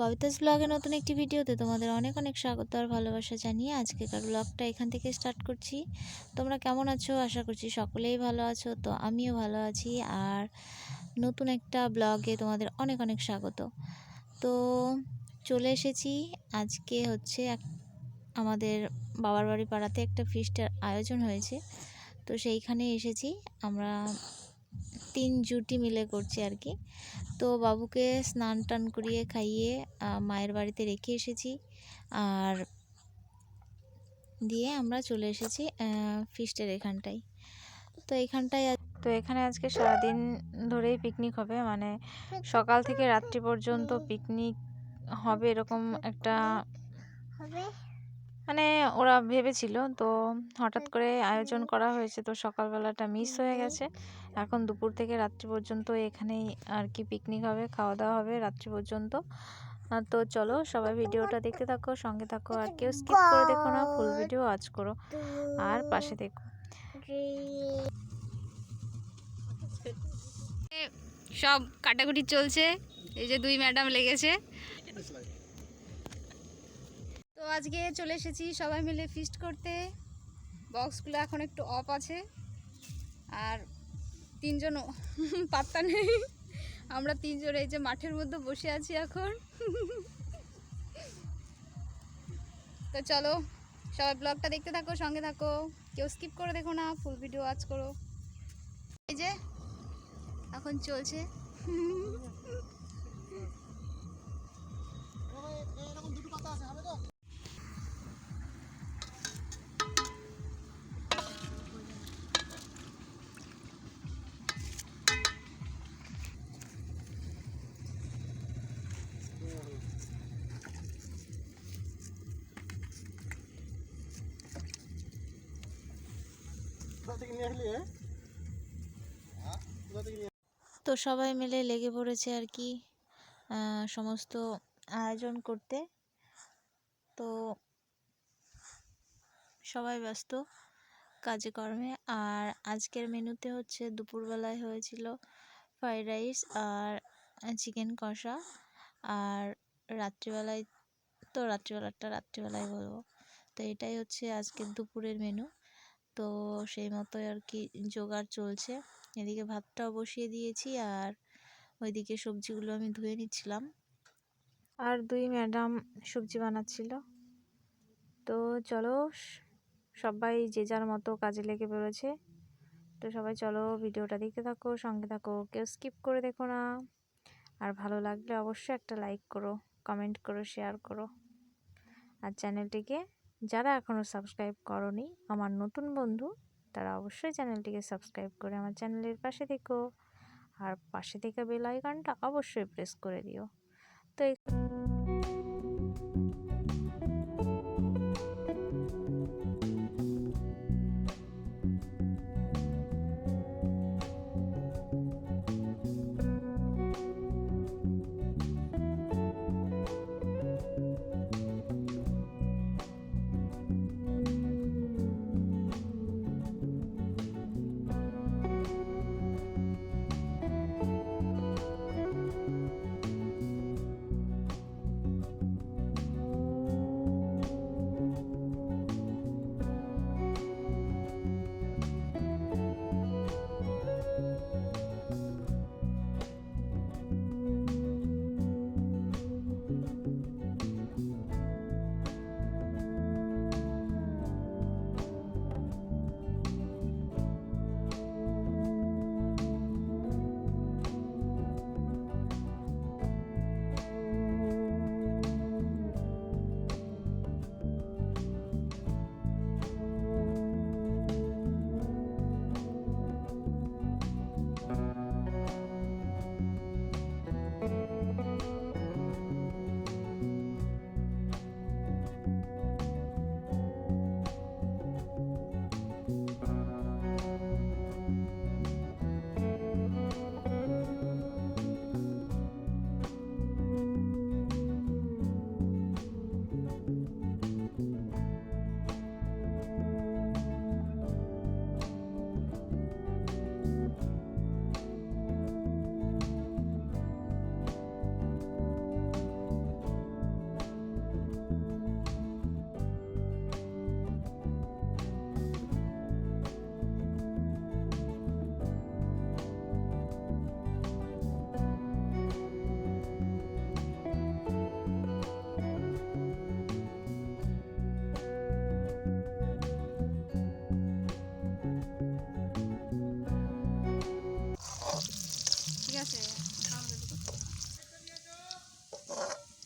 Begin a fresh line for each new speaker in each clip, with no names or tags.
ববিতাস ব্লগে নতুন একটি ভিডিওতে তোমাদের অনেক অনেক স্বাগত আর ভালোবাসা জানিয়ে আজকেকার ব্লগটা এখান থেকে স্টার্ট করছি। তোমরা কেমন আছো? আশা করছি সকলেই ভালো আছো। তো আমিও ভালো আছি আর নতুন একটা ব্লগে তোমাদের অনেক অনেক স্বাগত। তো চলে এসেছি আজকে হচ্ছে এক, আমাদের বাবার বাড়ি পাড়াতে একটা ফিস্টের আয়োজন হয়েছে। তো সেইখানে এসেছি। আমরা তিন জুটি মিলে করছি আর কি। তো বাবুকে স্নান টান করিয়ে খাইয়ে মায়ের বাড়িতে রেখে এসেছি। আর দিয়ে আমরা চলে এসেছি ফিস্টের এখানটায়। তো এখানটায় তো এখানে আজকে সারাদিন ধরেই পিকনিক হবে মানে সকাল থেকে রাত্রি পর্যন্ত পিকনিক হবে এরকম একটা মানে ওরা ভেবেছিল। তো হঠাৎ করে আয়োজন করা হয়েছে, তো সকালবেলাটা মিস হয়ে গেছে। এখন দুপুর থেকে রাত্রি পর্যন্ত এখানেই আর কি পিকনিক হবে খাওয়া দাওয়া হবে রাত্রি পর্যন্ত। তো চলো সবাই ভিডিওটা দেখতে থাকো, সঙ্গে থাকো আর কেউ স্কিপ করে দেখো না ফুল ভিডিও আজ করো। আর পাশে দেখো।
সব কাটাকুটি চলছে, এই যে দুই ম্যাডাম লেগেছে। তো আজকে চলে এসেছি সবাই মিলে ফিস্ট করতে। বক্সগুলো এখন একটু অফ আছে। আর তিনজন পাত্তা নেই। আমরা তিনজন এই যে মাঠের মধ্যে বসে আছি এখন। তো চলো, সবাই ব্লগটা দেখতে থাকো, সঙ্গে থাকো। কেউ স্কিপ করে দেখো না ফুল ভিডিও ওয়াচ করো। এই যে, এখন চলছে।
তো সবাই মিলে লেগে পড়েছে আর কি সমস্ত আয়োজন করতে। তো সবাই ব্যস্ত কাজে কর্মে আর আজকের মেনুতে হচ্ছে দুপুরবেলায় হয়েছিল ফ্রাইড রাইস আর চিকেন কষা। আর রাত্রিবেলায়, তো রাত্রিবেলাটা রাত্রিবেলায় বলব। তো এটাই হচ্ছে আজকের দুপুরের মেনু। তো সেই মতোই আর কি জোগাড় চলছে। এদিকে ভাতটাও বসিয়ে দিয়েছি আর ওইদিকে সবজিগুলো আমি ধুয়ে নিচ্ছিলাম। আর দুই ম্যাডাম সবজি বানাচ্ছিল। তো চলো, সবাই যে যার মতো কাজে লেগে পড়েছে, তো সবাই চলো ভিডিওটা দেখতে থাকো, সঙ্গে থাকো, কেউ স্কিপ করে দেখো না। আর ভালো লাগলে অবশ্যই একটা লাইক করো, কমেন্ট করো, শেয়ার করো। আর চ্যানেলটিকে যারা এখনও সাবস্ক্রাইব করনি, আমার নতুন বন্ধু, তারা অবশ্যই চ্যানেলটিকে সাবস্ক্রাইব করে আমার চ্যানেলের পাশে থেকো। আর পাশে থেকে বেল আইকনটা অবশ্যই প্রেস করে দিও।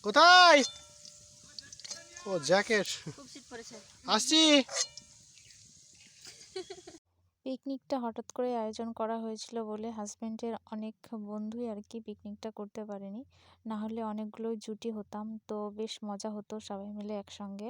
কোথায়? ও জ্যাকেট।
খুব শীত পড়েছে।
আসছি।
পিকনিকটা হঠাৎ করে আয়োজন করা হয়েছিল বলে হাজব্যান্ডের অনেক বন্ধুই আর কি পিকনিকটা করতে পারেনি। না হলে অনেকগুলো জুটি হতাম তো বেশ মজা হতো সবাই মিলে একসঙ্গে।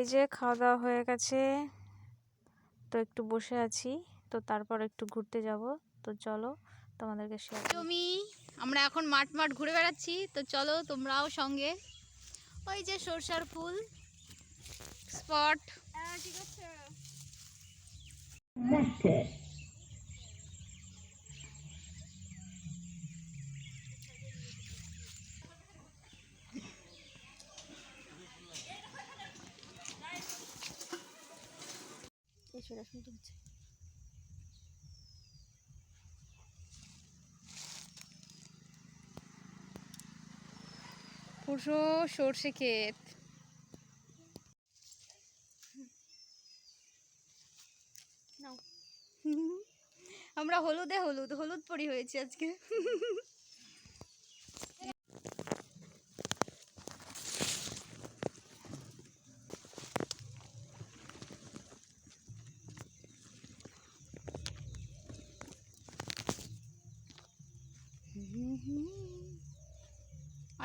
এই যে খাওয়া দাওয়া হয়ে গেছে। তো একটু বসে আছি। তো তারপর একটু ঘুরতে যাব। তো চলো তোমাদেরকে শেয়ার
জমি আমরা এখন মাঠ মাঠ ঘুরে বেড়াচ্ছি। তো চলো তোমরাও সঙ্গে। ওই যে সরষার ফুল। স্পট ঠিক আছে। পুরো সর্ষে ক্ষেত। আমরা হলুদে হলুদ হলুদ পরি হয়েছি আজকে।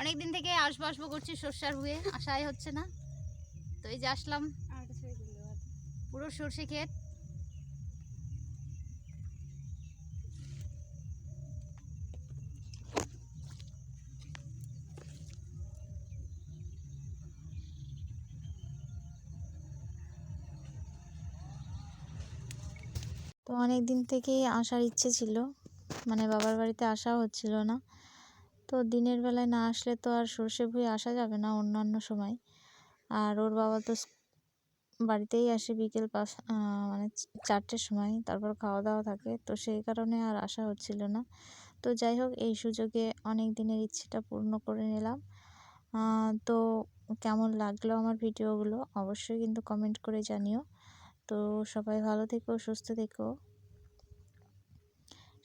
অনেক দিন থেকে আসব আসব করছি সর্ষার হুয়ে আশাই হচ্ছে না। তো এই যে আসলাম। পুরো সর্ষে ক্ষেত।
তো অনেক দিন থেকেই আসার ইচ্ছে ছিল। মানে বাবার বাড়িতে আসা হচ্ছিল না। তো দিনের বেলায় না আসলে তো আর সর্ষে ভুঁয়ে আসা যাবে না অন্যান্য সময়। আর ওর বাবা তো বাড়িতেই আসে বিকেল পাঁচ মানে চারটের সময়, তারপর খাওয়া দাওয়া থাকে। তো সেই কারণে আর আসা হচ্ছিল না। তো যাই হোক, এই সুযোগে অনেক দিনের ইচ্ছেটা পূর্ণ করে নিলাম। তো কেমন লাগল আমার ভিডিওগুলো অবশ্যই কিন্তু কমেন্ট করে জানিও। তো সবাই ভালো থেকো, সুস্থ থেকো।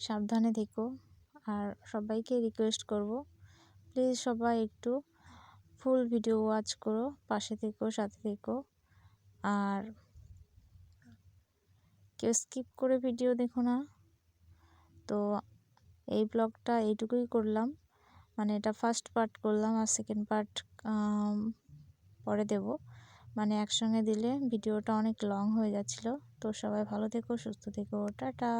সাবধানে থেকো। আর সবাইকে রিকোয়েস্ট করব প্লিজ সবাই একটু ফুল ভিডিও ওয়াচ করো, পাশে থেকো, সাথে থেকো। আর কেউ স্কিপ করে ভিডিও দেখো না। তো এই ব্লগটা এইটুকুই করলাম। মানে এটা ফার্স্ট পার্ট করলাম, আর সেকেন্ড পার্ট পরে দেব। মানে একসঙ্গে দিলে ভিডিওটা অনেক লং হয়ে যাচ্ছিল। তো সবাই ভালো থেকো, সুস্থ থেকো। টাটা!